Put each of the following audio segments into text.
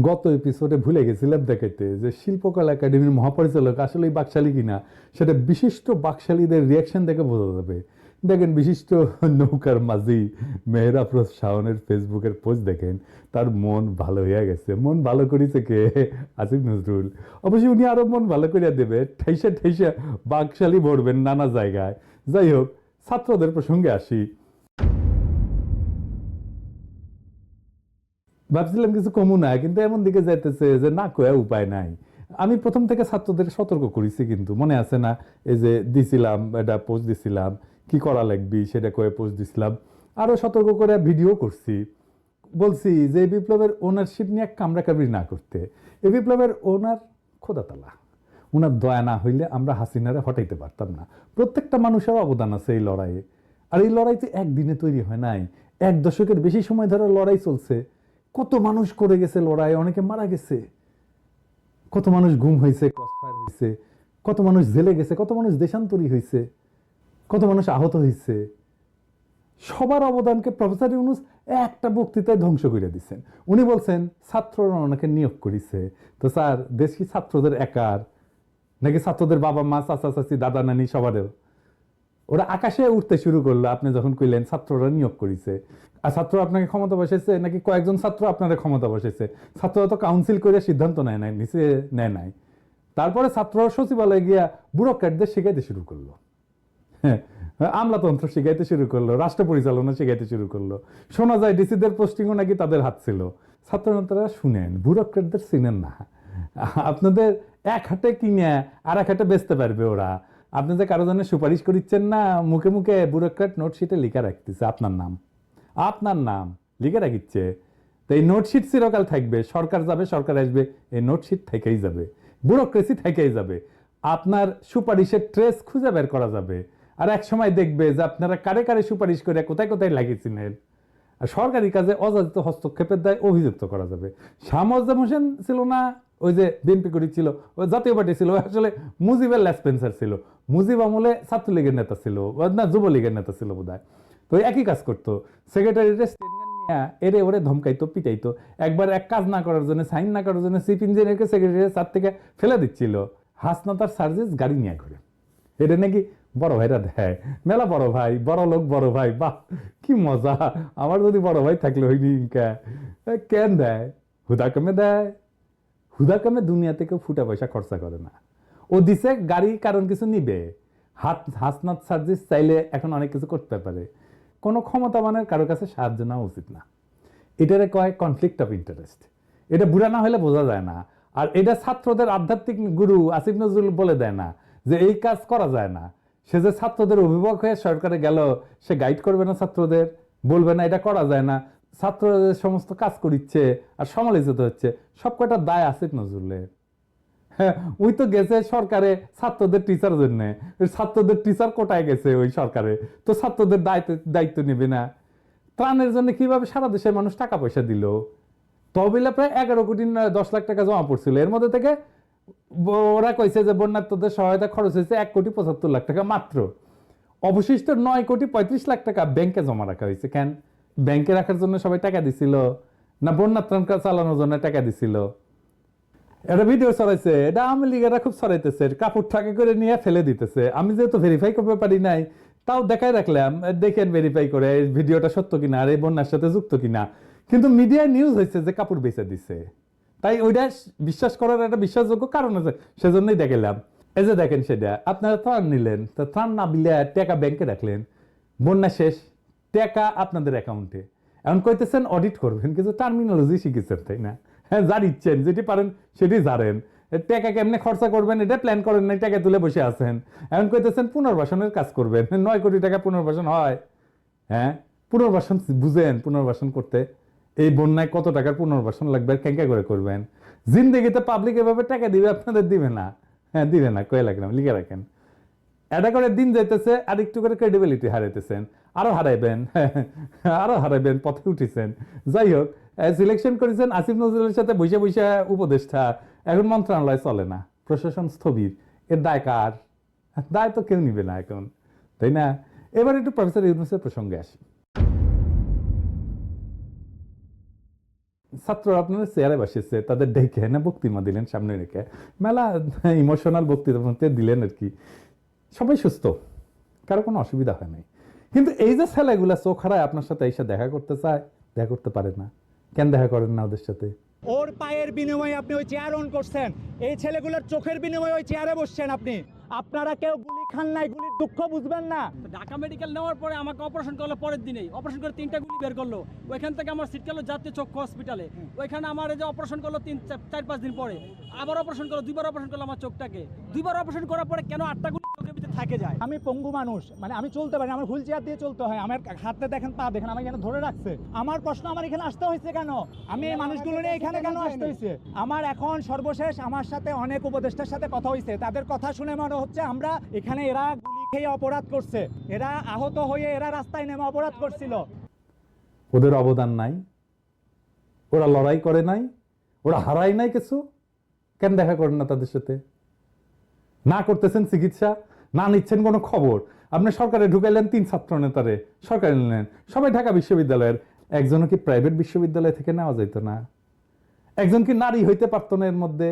গত এপিসোডে ভুলে গেছিলাম দেখাইতে যে শিল্পকলা একাডেমির মহাপরিচালক আসলে বাকশালী কিনা, সেটা বিশিষ্ট বাকশালীদের রিয়াকশন দেখে বোঝা যাবে। দেখেন, বিশিষ্ট নৌকার মাঝি মেহরাফরোজ শাওনের ফেসবুকের পোস্ট দেখেন, তার মন ভালো হয়ে গেছে। মন ভালো করেছে কে? আসিফ নজরুল। অবশ্যই উনি আরও মন ভালো করিয়া দেবে। ঠেসে ঠেসে বাকশালী ভরবেন নানা জায়গায়। যাই হোক, ছাত্রদের প্রসঙ্গে আসি। ভাবছিলাম কিছু কমু না কিন্তু এমন দিকে যাইতেছে যে না কয়া উপায় নাই। আমি প্রথম থেকে ছাত্রদের সতর্ক করেছি কিন্তু, মনে আছে না? এই যে দিছিলাম, এটা পোস্ট দিছিলাম, কি করা লাগবি, সেটা কয়ে পোস্ট দিছিলাম। আরও সতর্ক করে ভিডিও করছি। বলছি যে বিপ্লবের ওনারশিপ নিয়ে কামড়া কামড়ি না করতে। এই বিপ্লবের ওনার খোদাতালা। ওনার দয়া না হইলে আমরা হাসিনারে হটাইতে পারতাম না। প্রত্যেকটা মানুষের অবদান আছে এই লড়াইয়ে। আর এই লড়াই তো একদিনে তৈরি হয় নাই। এক দশকের বেশি সময় ধরে লড়াই চলছে। কত মানুষ করে গেছে লড়াই অনেকে মারা গেছে। কত মানুষ গুম হয়েছে ক্রসফায়ার হয়েছে, কত মানুষ জেলে গেছে, কত মানুষ দেশান্তরী হয়েছে, কত মানুষ আহত হয়েছে। সবার অবদানকে প্রফেসর ইউনুস একটা বক্তৃতায় ধ্বংস করে দিচ্ছেন উনি বলছেন, ছাত্ররা ওনাকে নিয়োগ করেছে। তো স্যার, দেশ কি ছাত্রদের একার, নাকি ছাত্রদের বাবা মা চাচা চাচি দাদা নানি সবারও? ওরা আকাশে উঠতে শুরু করল। আপনি যখন কইলেন, ছাত্ররা নিয়োগ করেছে। আর ছাত্র আপনাকে ক্ষমতা বসেছে নাকি কয়েকজন ছাত্র আপনাদের ক্ষমতা বসেছে ছাত্ররা তো কাউন্সিল করে সিদ্ধান্ত নেয় নাই, নিচে নেয় নাই। তারপরে ছাত্র সচিবালয়ে গিয়া ব্যুরোক্র্যাটদের শেখাইতে শুরু করল। হ্যাঁ আমলাতন্ত্র শিখাইতে শুরু করল, রাষ্ট্র পরিচালনা শিখাইতে শুরু করল। শোনা যায়, ডিসিদের পোস্টিংও নাকি তাদের হাত ছিল। ছাত্রনেতারা শুনেন ব্যুরোক্রেটদের চিনেন না। আপনাদের এক হাতে কিনে আর এক হাতে বেচতে পারবে ওরা। আপনি যে কারও জন্য সুপারিশ করিচ্ছেন না, মুখে মুখে ব্যুরোক্রেট নোটশিটে লিখা রাখতেছে আপনার নাম। আপনার নাম লিখে রাখিচ্ছে। তো এই নোটশিট চিরকাল থাকবে। সরকার যাবে, সরকার আসবে, এই নোটশিট থেকেই যাবে। ব্যুরোক্রেসি থেকেই যাবে। আপনার সুপারিশের ট্রেস খুঁজে বের করা যাবে। আর এক সময় দেখবে যে আপনারা কারে কারে সুপারিশ করে কোথায় কোথায় লাগিয়েছিলেন আর সরকারি কাজে অযাচিত হস্তক্ষেপের দায় অভিযুক্ত করা যাবে। শামজাম হোসেন ছিল না ওই যে বিএনপি করেছিল ওই জাতীয় পার্টি ছিল, আসলে মুজিবের ল্যাসপেন্সার ছিল। মুজিব আমলে ছাত্রলীগের নেতা ছিল না, যুবলীগের নেতা ছিল বোধ তো একই কাজ করতো। সেক্রেটারিটা নিয়ে এরে ওরে ধমকাইতো, পিটাইতো। একবার এক কাজ না করার জন্য, সাইন না করার জন্য চিফ ইঞ্জিনিয়ারকে সেক্রেটারি সার থেকে ফেলে দিচ্ছিল। হাসনা তার সার্ভিস গাড়ি নিয়ে ঘুরে। এটা নাকি বড় ভাইরা দেয়। মেলা বড় ভাই, বড় লোক, বড় ভাই। বাহ, কি মজা। আমার যদি বড় ভাই থাকলে হইনি কেন দেয়? হুদা কমে দেয়। হুদা কমে দুনিয়া থেকে ফুটা পয়সা খরচা করে না। ও দিছে গাড়ি কারণ কিছু নিবে। হাত, হাসনাত সার্ভিস চাইলে এখন অনেক কিছু করতে পারে। কোনো ক্ষমতাবানের কারও কাছে সাহায্য নেওয়া উচিত না। এটারে কয় কনফ্লিক্ট অফ ইন্টারেস্ট এটা বুড়া না হলে বোঝা যায় না। আর এটা ছাত্রদের আধ্যাত্মিক গুরু আসিফ নজরুল বলে দেয় না যে এই কাজ করা যায় না। সে যে ছাত্রদের অভিভাবক হয়ে সরকারে গেল, সে গাইড করবে না ছাত্রদের। বলবে না, এটা করা যায় না। ছাত্রদের সমস্ত কাজ করিচ্ছে আর সমালোচিত হচ্ছে। সব কয়টা দায় আসিফ নজরুলের। হ্যাঁ ওই তো গেছে সরকারে ছাত্রদের টিচার জন্য। ছাত্রদের টিচার কোটায় গেছে ওই সরকারে। তো ছাত্রদের দায়িত্ব দায়িত্ব নেবে না। ত্রাণের জন্য কীভাবে সারা দেশের মানুষ টাকা পয়সা দিল? তহবিলে প্রায় এগারো কোটি দশ লাখ টাকা জমা পড়ছিল। এর মধ্যে থেকে ওরা কইছে যে বন্যার্থদের সহায়তা খরচ হয়েছে এক কোটি পঁচাত্তর লাখ টাকা মাত্র। অবশিষ্ট নয় কোটি পঁয়ত্রিশ লাখ টাকা ব্যাংকে জমা রাখা হয়েছে। কেন? ব্যাংকে রাখার জন্য সবাই টাকা দিছিল, না বন্যা ত্রাণ চালানোর জন্য টাকা দিছিল। একটা ভিডিও ছড়াইছে, এটা আওয়ামী লীগেরা খুব ছড়াইতেছে কাপড় ঠাকে করে নিয়ে ফেলে দিতেছে। আমি যেহেতু ভেরিফাই করতে পারি নাই, তাও দেখাই রাখলাম দেখেন ভেরিফাই করে এই ভিডিওটা সত্য কিনা, আর এই বন্যার সাথে যুক্ত কিনা। কিন্তু মিডিয়ায় নিউজ হয়েছে যে কাপড় বেচে দিছে। তাই ওইটা বিশ্বাস করার একটা বিশ্বাসযোগ্য কারণ আছে, সেজন্যই দেখালাম এই যে দেখেন সেটা, আপনারা ত্রাণ নিলেন, তা ত্রাণ না বিলে টাকা ব্যাংকে রাখলেন, বন্যা শেষ। টাকা আপনাদের অ্যাকাউন্টে এখন কইতেছেন অডিট করবেন, কিন্তু টার্মিনোলজি শিখেছেন, তাই না? হ্যাঁ জানিচ্ছেন যেটি পারেন সেটি জানেন। টাকা কেমনে খরচা করবেন, এটা প্ল্যান করেন নাই, টাকা তুলে বসে আছেন। এখন কইতেছেন পুনর্বাসনের কাজ করবেন। নয় কোটি টাকা পুনর্বাসন হয়। হ্যাঁ পুনর্বাসন বুঝেন, পুনর্বাসন করতে। এই বন্যায় কত টাকার পুনর্বাসন লাগবে আর কেঙ্কা করে করবেন? জিন্দেগিতে পাবলিক এভাবে টাকা দিবে, আপনাদের দিবে না। হ্যাঁ দিবে না, কয়ে লাগলাম লিখে রাখেন। এটা করে দিন যাইতেছে, আর একটু করে ক্রেডিবিলিটি হারাইতেছেন। আরও হারাইবেন আরও হারাইবেন পথে উঠেছেন। যাই হোক সিলেকশন করেছেন আসিফ নজরুলের সাথে বসে বসে উপদেষ্টা। এখন মন্ত্রণালয় চলে না, প্রশাসন স্থবির। এর দায় কার? দায় তো কেউ নিবে না এখন, তাই না? এবার একটু প্রফেসর ইউনুসের প্রসঙ্গে আসি। ছাত্ররা আপনার চেয়ারে বসেছে, তাদের ডেকে না বক্তৃতা দিলেন সামনে রেখে। মেলা ইমোশনাল বক্তৃতা দিলেন আর কি। সবাই সুস্থ, কারও কোনো অসুবিধা হয় নাই। কিন্তু এই যে ছেলেগুলা চোখ হারায় আপনার সাথে এসে দেখা করতে চায়, দেখা করতে পারে না। কেন দেখা করেন না ওদের সাথে? ওর পায়ের বিনিময়ে আপনি ওই চেয়ার অন করছেন। এই ছেলেগুলোর চোখের বিনিময়ে ওই চেয়ারে বসছেন আপনি। আপনারা কেউ গুলি খান নাই গুলির দুঃখ বুঝবেন না। ঢাকা মেডিকেল নেওয়ার পরে আমাকে অপারেশন করল পরের দিনেই। অপারেশন করে তিনটা গুলি বের করল। ওইখান থেকে আমার সিট গেল জাতীয় চক্ষু হসপিটালে ওইখানে আমার এই যে অপারেশন করল তিন চার- পাঁচ দিন পরে। আবার অপারেশন করল দুইবার অপারেশন করল আমার চোখটাকে। দুইবার অপারেশন করার পরে কেন আটটা গুলি চোখের ভিতরে থাকে যায়? আমি পঙ্গু মানুষ মানে আমি চলতে পারি আমার হুইল চেয়ার দিয়ে চলতে হয়। আমার হাতে দেখেন পা দেখেন আমাকে কেন ধরে রাখছে। আমার প্রশ্ন আমার এখানে আসতে হয়েছে কেন? আমি এই মানুষগুলো নিয়ে এখানে কেন আসতে হয়েছে? আমার এখন সর্বশেষ আমার সাথে অনেক উপদেষ্টার সাথে কথা হয়েছে। তাদের কথা শুনে মনে হচ্ছে আমরা এখানে এরা গুলি খেয়ে অপরাধ করছে। এরা আহত হয়ে এরা রাস্তায় নেমে অপরাধ করছিল। ওদের অবদান নাই। ওরা লড়াই করে নাই। ওরা হারায় নাই কিছু। কেন দেখা করেন না তাদের সাথে? না করতেছেন চিকিৎসা, না নিচ্ছেন কোনো খবর। আপনি সরকারে ঢুকাইলেন তিন ছাত্র নেতারে, সরকারে নিলেন। সবাই ঢাকা বিশ্ববিদ্যালয়ের। একজনও কি প্রাইভেট বিশ্ববিদ্যালয় থেকে নেওয়া যেত না? একজন কি নারী হইতে পারতো না এর মধ্যে?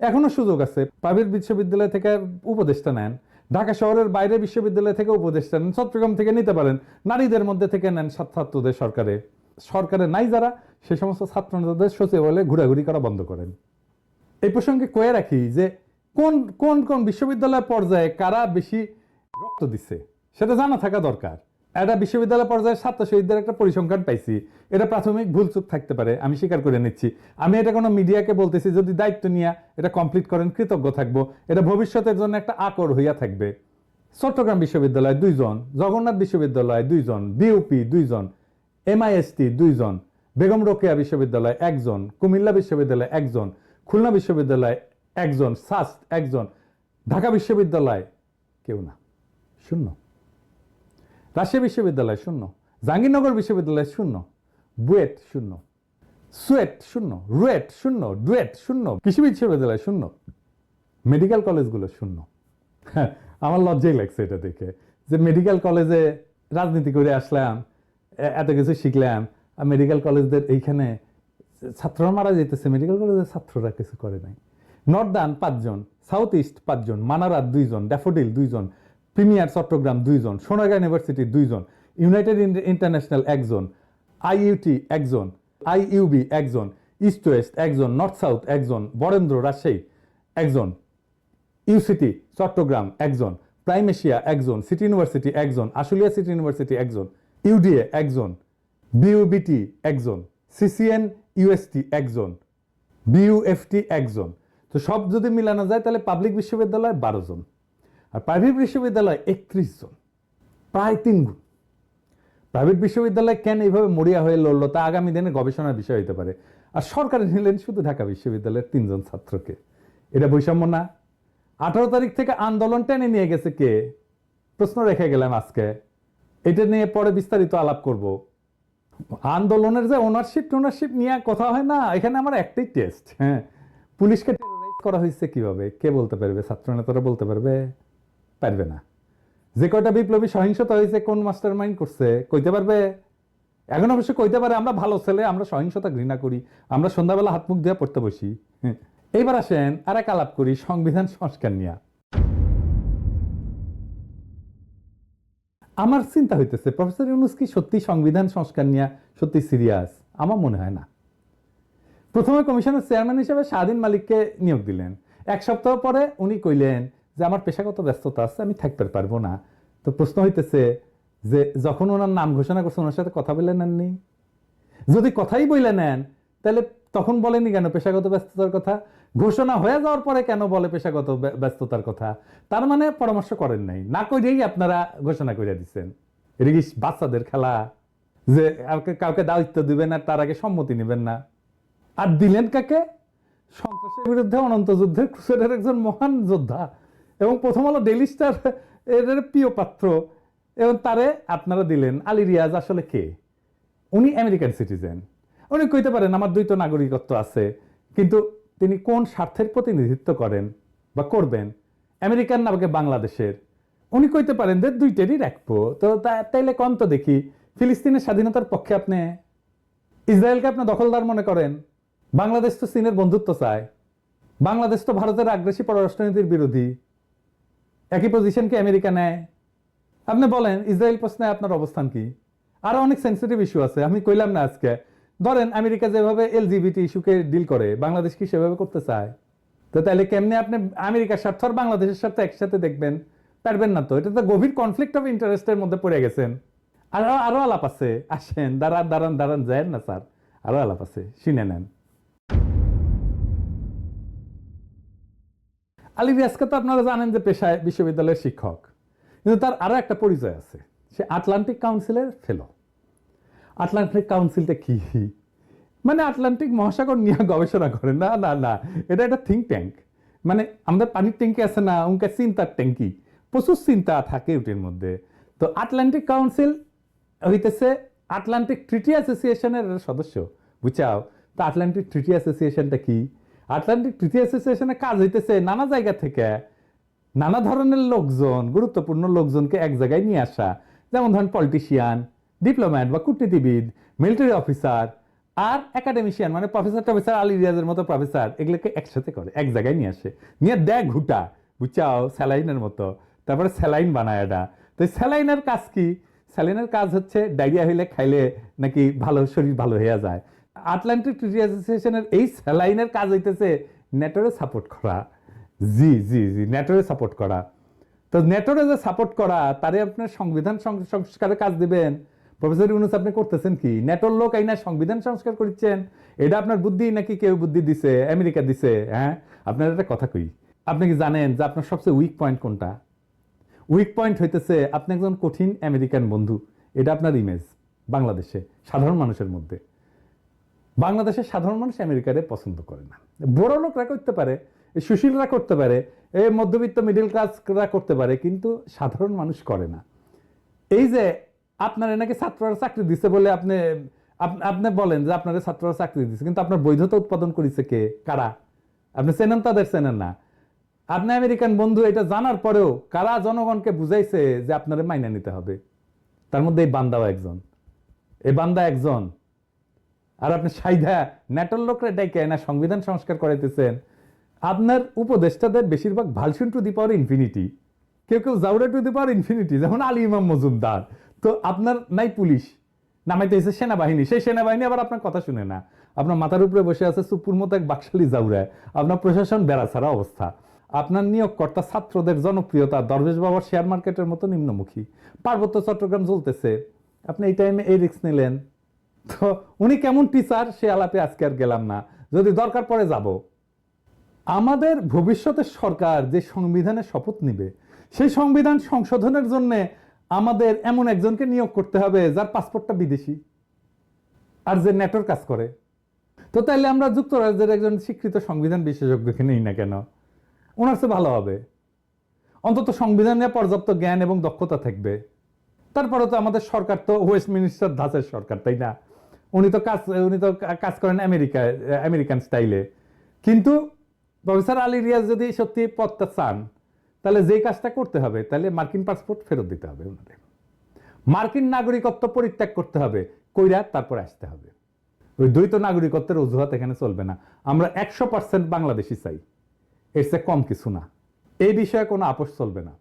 এখনও সুযোগ আছে। প্রাইভেট বিশ্ববিদ্যালয় থেকে উপদেষ্টা নেন। ঢাকা শহরের বাইরে বিশ্ববিদ্যালয় থেকে উপদেষ্টা নেন। চট্টগ্রাম থেকে নিতে পারেন। নারীদের মধ্যে থেকে নেন ছাত্র ছাত্রদের সরকারে। সরকারে নাই যারা, সে সমস্ত ছাত্র নেতাদের সচিবালয়ে ঘোরাঘুরি করা বন্ধ করেন। এই প্রসঙ্গে কয়ে রাখি যে, কোন কোন কোন বিশ্ববিদ্যালয় পর্যায়ে কারা বেশি রক্ত দিচ্ছে, সেটা জানা থাকা দরকার। একটা বিশ্ববিদ্যালয় পর্যায়ে ছাত্র শহীদদের একটা পরিসংখ্যান পাইছি। এটা প্রাথমিক ভুল চুপ থাকতে পারে, আমি স্বীকার করে নিচ্ছি। আমি এটা কোনো মিডিয়াকে বলতেছি, যদি দায়িত্ব নিয়ে এটা কমপ্লিট করেন, কৃতজ্ঞ থাকব। এটা ভবিষ্যতের জন্য একটা আকর হইয়া থাকবে। চট্টগ্রাম বিশ্ববিদ্যালয় দুইজন, জগন্নাথ বিশ্ববিদ্যালয় দুইজন বিউপি দুইজন এমআইএসটি দুইজন, বেগম রোকেয়া বিশ্ববিদ্যালয় একজন, কুমিল্লা বিশ্ববিদ্যালয় একজন, খুলনা বিশ্ববিদ্যালয় একজন, সাস্ট একজন, ঢাকা বিশ্ববিদ্যালয় কেউ না। শূন্য। রাজশাহী বিশ্ববিদ্যালয় শূন্য জাহাঙ্গীরনগর বিশ্ববিদ্যালয় শূন্য বুয়েট শূন্য সুয়েট শূন্য রুয়েট শূন্য ডুয়েট শূন্য কৃষি বিশ্ববিদ্যালয় শূন্য মেডিকেল কলেজগুলো শূন্য। হ্যাঁ, আমার লজ্জাই লাগছে এটা দেখে যে মেডিকেল কলেজে রাজনীতি করে আসলাম এত কিছু শিখলাম আর মেডিকেল কলেজদের এইখানে ছাত্ররা মারা যেতেছে মেডিকেল কলেজের ছাত্ররা কিছু করে নাই। নর্দান পাঁচজন সাউথ ইস্ট পাঁচজন মানারাত দুইজন ড্যাফোডিল দুইজন প্রিমিয়ার চট্টগ্রাম দুইজন সোনাগা ইউনিভার্সিটি দুইজন, ইউনাইটেড ইন্টারন্যাশনাল একজন, আইইউটি একজন, আইইউবি একজন, ইস্ট ওয়েস্ট একজন, নর্থ সাউথ একজন, বরেন্দ্র রাজশাহী একজন, ইউসিটি চট্টগ্রাম একজন, প্রাইম এশিয়া একজন, সিটি ইউনিভার্সিটি একজন, আশুলিয়া সিটি ইউনিভার্সিটি একজন, ইউডিএ একজন বিউবিটি একজন, সিসিএন ইউএসটি একজন, বিইউএফটি একজন। তো সব যদি মিলানো যায়, তাহলে পাবলিক বিশ্ববিদ্যালয় বারো জন। আর প্রাইভেট বিশ্ববিদ্যালয় একত্রিশ জন, প্রায় তিন গুণ। প্রাইভেট বিশ্ববিদ্যালয় কেন এইভাবে মরিয়া হয়ে লড়লো তা আগামী দিনে গবেষণার বিষয় হতে পারে। আর সরকার নিলেন শুধু ঢাকা বিশ্ববিদ্যালয়ের তিনজন ছাত্রকে। এটা বৈষম্য না। আঠারো তারিখ থেকে আন্দোলন টেনে নিয়ে গেছে কে? প্রশ্ন রেখে গেলাম আজকে। এটা নিয়ে পরে বিস্তারিত আলাপ করব। আন্দোলনের যে ওনারশিপ টোনারশিপ নিয়ে কথা হয় না। এখানে আমার একটাই টেস্ট হ্যাঁ। পুলিশকে টেরোরাইজ করা হয়েছে কীভাবে? কে বলতে পারবে? ছাত্র নেতারা বলতে পারবে? পারবে না। যে কয়টা বিপ্লবী সহিংসতা হয়েছে, কোন মাস্টার মাইন্ড করছে, কইতে পারবে? এখন অবশ্য কইতে পারে, আমরা ভালো ছেলে, আমরা সহিংসতা ঘৃণা করি, আমরা সন্ধ্যাবেলা হাত মুখ দিয়ে পড়তে বসি। এইবার আসেন আর এক আলাপ করি সংবিধান সংস্কার নিয়ে। আমার চিন্তা হইতেছে, প্রফেসর ইউনুস কি সত্যি সংবিধান সংস্কার নিয়ে সত্যি সিরিয়াস আমার মনে হয় না। প্রথমে কমিশনের চেয়ারম্যান হিসেবে স্বাধীন মালিককে নিয়োগ দিলেন। এক সপ্তাহ পরে উনি কইলেন যে আমার পেশাগত ব্যস্ততা আছে, আমি থাকতে পারব না। তো প্রশ্ন হইতেছে যে যখন ওনার নাম ঘোষণা করছে, ওনার সাথে কথা বলে নেননি যদি কথাই বইলে নেন, তাহলে তখন বলেনি কেন পেশাগত ব্যস্ততার কথা? ঘোষণা হয়ে যাওয়ার পরে কেন বলে পেশাগত ব্যস্ততার কথা? তার মানে পরামর্শ করেন নাই। না করেই আপনারা ঘোষণা করে দিচ্ছেন এটা বাচ্চাদের খেলা? যে কাউকে দায়িত্ব দিবেন আর তার আগে সম্মতি নেবেন না। আর দিলেন কাকে? সন্ত্রাসের বিরুদ্ধে অনন্ত যুদ্ধের ক্রুসেডের একজন মহান যোদ্ধা। এবং প্রথম আলো ডেইলি স্টার এর প্রিয় পাত্র। এবং তারে আপনারা দিলেন আলী রিয়াজ আসলে কে? উনি আমেরিকান সিটিজেন। উনি কইতে পারেন, আমার দ্বৈত নাগরিকত্ব আছে, কিন্তু তিনি কোন স্বার্থের প্রতিনিধিত্ব করেন বা করবেন? আমেরিকান নামকে বাংলাদেশের। উনি কইতে পারেন যে দুইটারই রাখব। তা- তাইলে কম তো দেখি, ফিলিস্তিনের স্বাধীনতার পক্ষে আপনি, ইসরায়েলকে আপনি দখলদার মনে করেন? বাংলাদেশ তো চীনের বন্ধুত্ব চায়। বাংলাদেশ তো ভারতের আগ্রাসী পররাষ্ট্রনীতির বিরোধী। একই পজিশন কি আমেরিকা নেয়? আপনি বলেন, ইসরায়েল প্রশ্নে আপনার অবস্থান কি? আরও অনেক সেন্সিটিভ ইস্যু আছে, আমি কইলাম না আজকে। ধরেন, আমেরিকা যেভাবে এলজিবিটি ইস্যুকে ডিল করে, বাংলাদেশ কি সেভাবে করতে চায়? তো তাহলে কেমনে আপনি আমেরিকার স্বার্থ আর বাংলাদেশের স্বার্থ একসাথে দেখবেন? পারবেন না তো, এটা তো গভীর কনফ্লিক্ট অফ ইন্টারেস্টের মধ্যে পড়ে গেছেন। আরও আরও আলাপ আছে, আসেন, দাঁড়ান দাঁড়ান দাঁড়ান যায় না, স্যার। আরও আলাপ আছে, শুনে নেন। আলী রিয়াজকে তো আপনারা জানেন যে পেশায় বিশ্ববিদ্যালয়ের শিক্ষক। কিন্তু তার আরও একটা পরিচয় আছে। সে আটলান্টিক কাউন্সিলের ফেলো আটলান্টিক কাউন্সিলটা কি? মানে আটলান্টিক মহাসাগর নিয়ে গবেষণা করে। না না না। এটা একটা থিঙ্ক ট্যাঙ্ক মানে আমাদের পানির ট্যাঙ্কি আছে না, উনকা চিন্তার ট্যাঙ্কি প্রচুর চিন্তা থাকে ওটির মধ্যে। তো আটলান্টিক কাউন্সিল হইতেছে আটলান্টিক ট্রিটি অ্যাসোসিয়েশনের সদস্য। বুঝাও, তো আটলান্টিক ট্রিটি অ্যাসোসিয়েশনটা কি? আটলান্টিক ট্রিটি অ্যাসোসিয়েশনের কাজ হইতেছে নানা জায়গা থেকে। নানা ধরনের লোকজন, গুরুত্বপূর্ণ লোকজনকে এক জায়গায় নিয়ে আসা। যেমন ধরেন পলিটিশিয়ান ডিপ্লোম্যাট বা কূটনীতিবিদ মিলিটারি অফিসার আর একাডেমিশিয়ান মানে প্রফেসর টফেসর আলী রিয়াজের মতো প্রফেসর এগুলোকে একসাথে করে, এক জায়গায় নিয়ে আসে। নিয়ে দেখ ঘুটা বুঝছাও স্যালাইনের মতো। তারপরে স্যালাইন বানায় এটা তো স্যালাইনের কাজ কি? স্যালাইনের কাজ হচ্ছে ডায়রিয়া হইলে খাইলে নাকি ভালো, শরীর ভালো হয়ে যায়। আটলান্টিক ট্রিটি অ্যাসোসিয়েশনের এই স্যালাইনের কাজ হইতেছে নেটোরে সাপোর্ট করা। জি জি জি, নেটোরে সাপোর্ট করা। তো নেটোরে যে সাপোর্ট করা, তারে আপনার সংবিধান সংস্কারের কাজ দিবেন। প্রফেসর ইউনুস আপনি করতেছেন কি? নেটোর লোক এই না সংবিধান সংস্কার করছেন এটা আপনার বুদ্ধি নাকি কেউ বুদ্ধি দিছে? আমেরিকা দিছে হ্যাঁ? আপনার একটা কথা কই। আপনি কি জানেন যে আপনার সবচেয়ে উইক পয়েন্ট কোনটা? উইক পয়েন্ট হইতেছে, আপনি একজন কঠিন আমেরিকান বন্ধু। এটা আপনার ইমেজ বাংলাদেশে, সাধারণ মানুষের মধ্যে। বাংলাদেশের সাধারণ মানুষ আমেরিকারে পছন্দ করে না। বড় লোকরা করতে পারে সুশীলরা করতে পারে, এই মধ্যবিত্ত মিডিল ক্লাসরা করতে পারে, কিন্তু সাধারণ মানুষ করে না। এই যে আপনার নাকি ছাত্ররা চাকরি দিছে বলে আপনি, আপ- আপনি বলেন যে আপনারা ছাত্ররা চাকরি দিচ্ছে কিন্তু আপনার বৈধতা উৎপাদন করেছে কে? কারা? আপনি চেনেন তাদের চেনেন না। আপনি আমেরিকান বন্ধু, এটা জানার পরেও কারা জনগণকে বুঝাইছে যে আপনারে মাইনা নিতে হবে? তার মধ্যে এই বান্দাও একজন। এই বান্দা একজন। আর আপনি সাইধা ন্যাটোর লোকরা ডেকে না সংবিধান সংস্কার করাইতেছেন। আপনার উপদেষ্টাদের বেশিরভাগ ভালসুন টু দি পাওয়ার ইনফিনিটি। কেউ কেউ জাউরা টু দি পাওয়ার ইনফিনিটি, যেমন আলী ইমাম মজুমদার। তো আপনার নাই পুলিশ নামাইতে এসে সেনাবাহিনী, সেই সেনাবাহিনী আবার আপনার কথা শুনে না। আপনার মাথার উপরে বসে আছে সুপুর মতো এক বাকশালী জাউরায় আপনার প্রশাসন বেড়াছাড়া অবস্থা। আপনার নিয়োগকর্তা ছাত্রদের জনপ্রিয়তা দরবেশ বাবার শেয়ার মার্কেটের মতো নিম্নমুখী। পার্বত্য চট্টগ্রাম চলতেছে আপনি এই টাইমে এই রিস্ক নিলেন। তো উনি কেমন টিচার সে আলাপে আজকে আর গেলাম না। যদি দরকার পড়ে যাব। আমাদের ভবিষ্যতের সরকার যে সংবিধানে শপথ নিবে, সেই সংবিধান সংশোধনের জন্য আমাদের এমন একজনকে নিয়োগ করতে হবে, যার পাসপোর্টটা বিদেশি আর যে নেটোর কাজ করে। তো তাইলে আমরা যুক্তরাজ্যের একজন স্বীকৃত সংবিধান বিশেষজ্ঞকে নেই না কেন? ওনার চেয়ে ভালো হবে। অন্তত সংবিধান নিয়ে পর্যাপ্ত জ্ঞান এবং দক্ষতা থাকবে। তারপরে তো আমাদের সরকার তো ওয়েস্ট মিনিস্টার ধাঁচের সরকার, তাই না? উনি তো কাজ, উনি তো কাজ করেন আমেরিকায় আমেরিকান স্টাইলে। কিন্তু প্রফেসর আলী রিয়াজ যদি সত্যি পদটা চান, তাহলে যে কাজটা করতে হবে, তাহলে মার্কিন পাসপোর্ট ফেরত দিতে হবে ওনাদের। মার্কিন নাগরিকত্ব পরিত্যাগ করতে হবে, কইরা তারপর আসতে হবে। ওই দ্বৈত নাগরিকত্বের অজুহাত এখানে চলবে না। আমরা একশো পার্সেন্ট বাংলাদেশি চাই। এর চেয়ে কম কিছু না। এই বিষয়ে কোনো আপোষ চলবে না।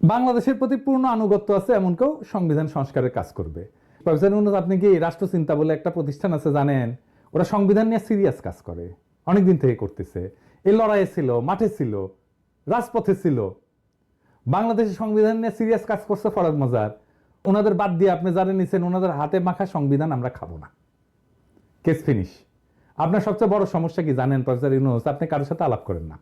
বাংলাদেশের প্রতি পূর্ণ আনুগত্য আছে, এমন কেউ সংবিধান সংস্কারের কাজ করবে। প্রফেসর আপনি কি রাষ্ট্রচিন্তা বলে একটা প্রতিষ্ঠান আছে জানেন? ওরা সংবিধান নিয়ে সিরিয়াস কাজ করে। অনেকদিন থেকে করতেছে। এই লড়াইয়ে ছিল, মাঠে ছিল, রাজপথে ছিল। বাংলাদেশের সংবিধান নিয়ে সিরিয়াস কাজ করছে ফরাদ মজার। ওনাদের বাদ দিয়ে আপনি জানেন নিছেন, ওনাদের হাতে মাখা সংবিধান আমরা খাব না। Case finish. আপনার সবচেয়ে বড় সমস্যা কি জানেন প্রফেসর ইউনুস? আপনি কারোর সাথে আলাপ করেন না।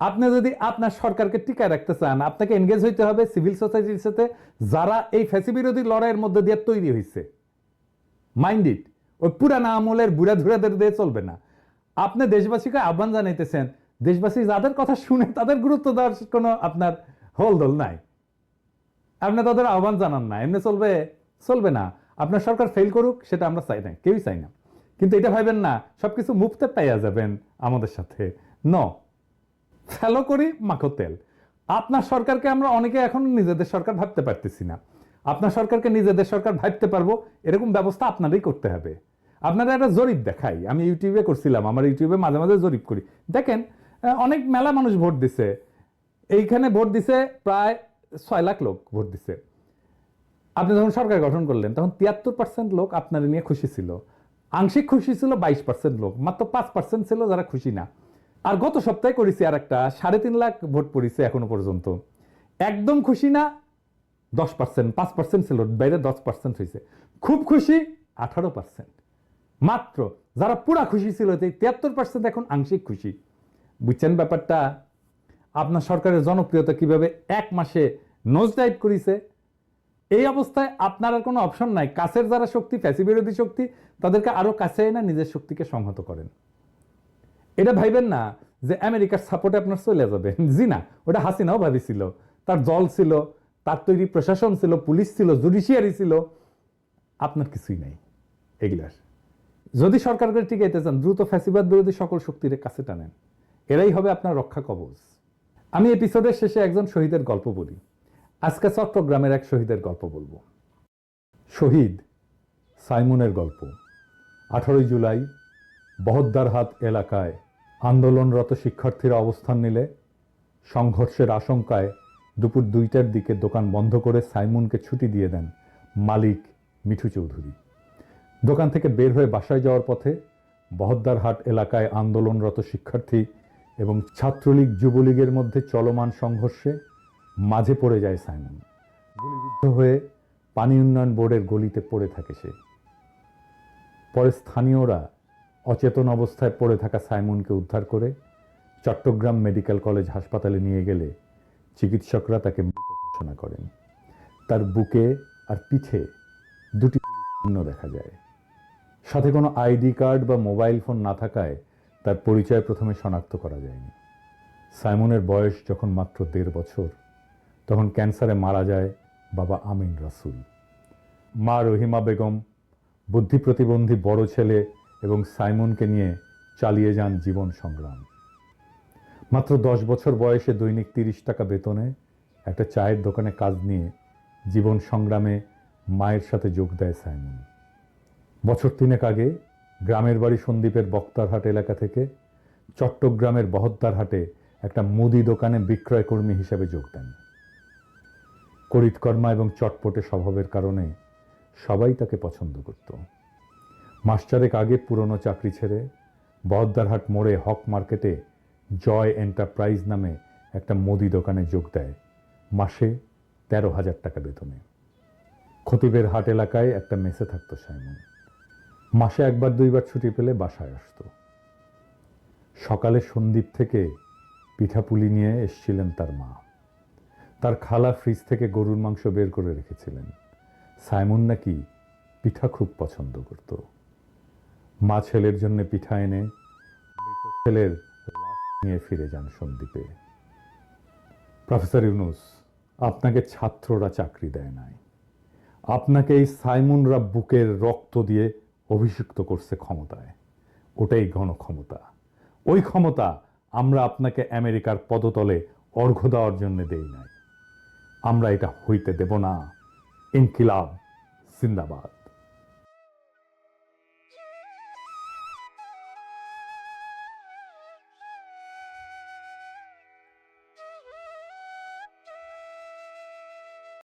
আপনি যদি আপনার সরকারকে টিকায় রাখতে চান, আপনাকে এনগেজ হইতে হবে সিভিল সোসাইটির সাথে, যারা এই ফ্যাসি বিরোধী লড়াইয়ের মধ্যে দিয়ে তৈরি হয়েছে মাইন্ড ইট ওই পুরানা আমলের বুড়া ধুরাদের দিয়ে চলবে না। আপনি দেশবাসীকে আহ্বান জানাইতেছেন, দেশবাসী যাদের কথা শুনে তাদের গুরুত্ব দেওয়ার কোনো আপনার হোলদোল নাই। আপনি তাদের আহ্বান জানান না, এমনি চলবে চলবে না। আপনার সরকার ফেল করুক, সেটা আমরা চাই না, কেউই চাই না। কিন্তু এটা ভাবেন না, সবকিছু মুফতে পাইয়া যাবেন আমাদের সাথে। ন ফেলো করি, মাখো তেল। আপনার সরকারকে আমরা অনেকে এখন নিজেদের সরকার ভাবতে পারতেছি না। আপনার সরকারকে নিজেদের সরকার ভাবতে পারব, এরকম ব্যবস্থা আপনারই করতে হবে। আপনারা একটা জরিপ দেখাই। আমি ইউটিউবে করছিলাম, আমার ইউটিউবে মাঝে মাঝে জরিপ করি। দেখেন অনেক মেলা মানুষ ভোট দিছে। এইখানে ভোট দিছে প্রায় ছয় লাখ লোক ভোট দিছে। আপনি যখন সরকার গঠন করলেন, তখন তিয়াত্তর পার্সেন্ট লোক আপনার নিয়ে খুশি ছিল। আংশিক খুশি ছিল বাইশ পার্সেন্ট লোক, মাত্র পাঁচ পার্সেন্ট ছিল যারা খুশি না। আর গত সপ্তাহে করেছি আর একটা সাড়ে তিন লাখ ভোট পড়েছে এখনও পর্যন্ত। একদম খুশি না, দশ পার্সেন্ট, পাঁচ পার্সেন্ট ছিল, বাইরে দশ পার্সেন্ট হয়েছে। খুব খুশি, আঠারো পার্সেন্ট। মাত্র, যারা পুরা খুশি ছিল তিয়াত্তর পার্সেন্ট এখন আংশিক খুশি। বুঝছেন ব্যাপারটা? আপনার সরকারের জনপ্রিয়তা কীভাবে এক মাসে নোজ ডাইভ করেছে? এই অবস্থায় আপনার আর কোনো অপশন নাই। কাছের যারা শক্তি ফ্যাসি বিরোধী শক্তি, তাদেরকে আরও কাছে এনে নিজের শক্তিকে সংহত করেন। এটা ভাইবেন না যে আমেরিকার সাপোর্টে আপনার চলে যাবে। জি না, ওটা হাসিনাও ভাবিছিল। তার জল ছিল, তার তৈরি প্রশাসন ছিল, পুলিশ ছিল জুডিশিয়ারি ছিল। আপনার কিছুই নাই। এগুলার। যদি সরকারকে টিকাইতে চান, দ্রুত ফ্যাসিবাদ বিরোধী সকল শক্তির কাছে টানেন। এরাই হবে আপনার রক্ষা কবচ। আমি এপিসোডের শেষে একজন শহীদের গল্প বলি। আজকে চট্টগ্রামের এক শহীদের গল্প বলব। শহীদ সাইমনের গল্প। আঠারোই জুলাই বহদ্দারহাট এলাকায় আন্দোলনরত শিক্ষার্থীরা অবস্থান নিলে সংঘর্ষের আশঙ্কায় দুপুর দুইটার দিকে দোকান বন্ধ করে সাইমনকে ছুটি দিয়ে দেন মালিক মিঠু চৌধুরী। দোকান থেকে বের হয়ে বাসায় যাওয়ার পথে বহদ্দারহাট এলাকায় আন্দোলনরত শিক্ষার্থী এবং ছাত্রলীগ যুবলীগের মধ্যে চলমান সংঘর্ষে মাঝে পড়ে যায় সাইমন। গুলিবিদ্ধ হয়ে পানি উন্নয়ন বোর্ডের গলিতে পড়ে থাকে সে। পরে স্থানীয়রা অচেতন অবস্থায় পড়ে থাকা সাইমনকে উদ্ধার করে চট্টগ্রাম মেডিকেল কলেজ হাসপাতালে নিয়ে গেলে চিকিৎসকরা তাকে মৃত ঘোষণা করেন। তার বুকে আর পিঠে দুটি চিহ্ন দেখা যায়। সাথে কোনো আইডি কার্ড বা মোবাইল ফোন না থাকায় তার পরিচয় প্রথমে শনাক্ত করা যায়নি। সাইমনের বয়স যখন মাত্র দেড় বছর, তখন ক্যান্সারে মারা যায় বাবা আমিন রাসুল। মা রহিমা বেগম বুদ্ধি প্রতিবন্ধী বড় ছেলে এবং সাইমনকে নিয়ে চালিয়ে যান জীবন সংগ্রাম। মাত্র দশ বছর বয়সে দৈনিক তিরিশ টাকা বেতনে একটা চায়ের দোকানে কাজ নিয়ে জীবন সংগ্রামে মায়ের সাথে যোগ দেয় সাইমন। বছর তিনেক আগে গ্রামের বাড়ি সন্দ্বীপের বক্তারহাট এলাকা থেকে চট্টগ্রামের বহদ্দারহাটে একটা মুদি দোকানে বিক্রয়কর্মী হিসেবে যোগ দেন। করিতকর্মা এবং চটপটে স্বভাবের কারণে সবাই তাকে পছন্দ করত। মাস চারেক আগে পুরনো চাকরি ছেড়ে বহদ্দারহাট মোড়ে হক মার্কেটে জয় এন্টারপ্রাইজ নামে একটা মুদি দোকানে যোগ দেয়। মাসে তেরো হাজার টাকা বেতনে। খতিবের হাট এলাকায় একটা মেসে থাকতো সাইমন। মাসে একবার দুইবার ছুটি পেলে বাসায় আসতো। সকালে সন্দ্বীপ থেকে পিঠাপুলি নিয়ে এসছিলেন তার মা। তার খালা ফ্রিজ থেকে গরুর মাংস বের করে রেখেছিলেন। সাইমন নাকি পিঠা খুব পছন্দ করত। মা ছেলের জন্য পিঠা এনে ছেলের নিয়ে ফিরে যান সন্দ্বীপে। প্রফেসর ইউনুস, আপনাকে ছাত্ররা চাকরি দেয় নাই। আপনাকে এই সাইমনরা বুকের রক্ত দিয়ে অভিষিক্ত করছে ক্ষমতায়। ওটাই গণক্ষমতা ওই ক্ষমতা আমরা আপনাকে আমেরিকার পদতলে অর্ঘ্য দেওয়ার জন্য দেই নাই। আমরা এটা হইতে দেব না। ইনকিলাব, জিন্দাবাদ।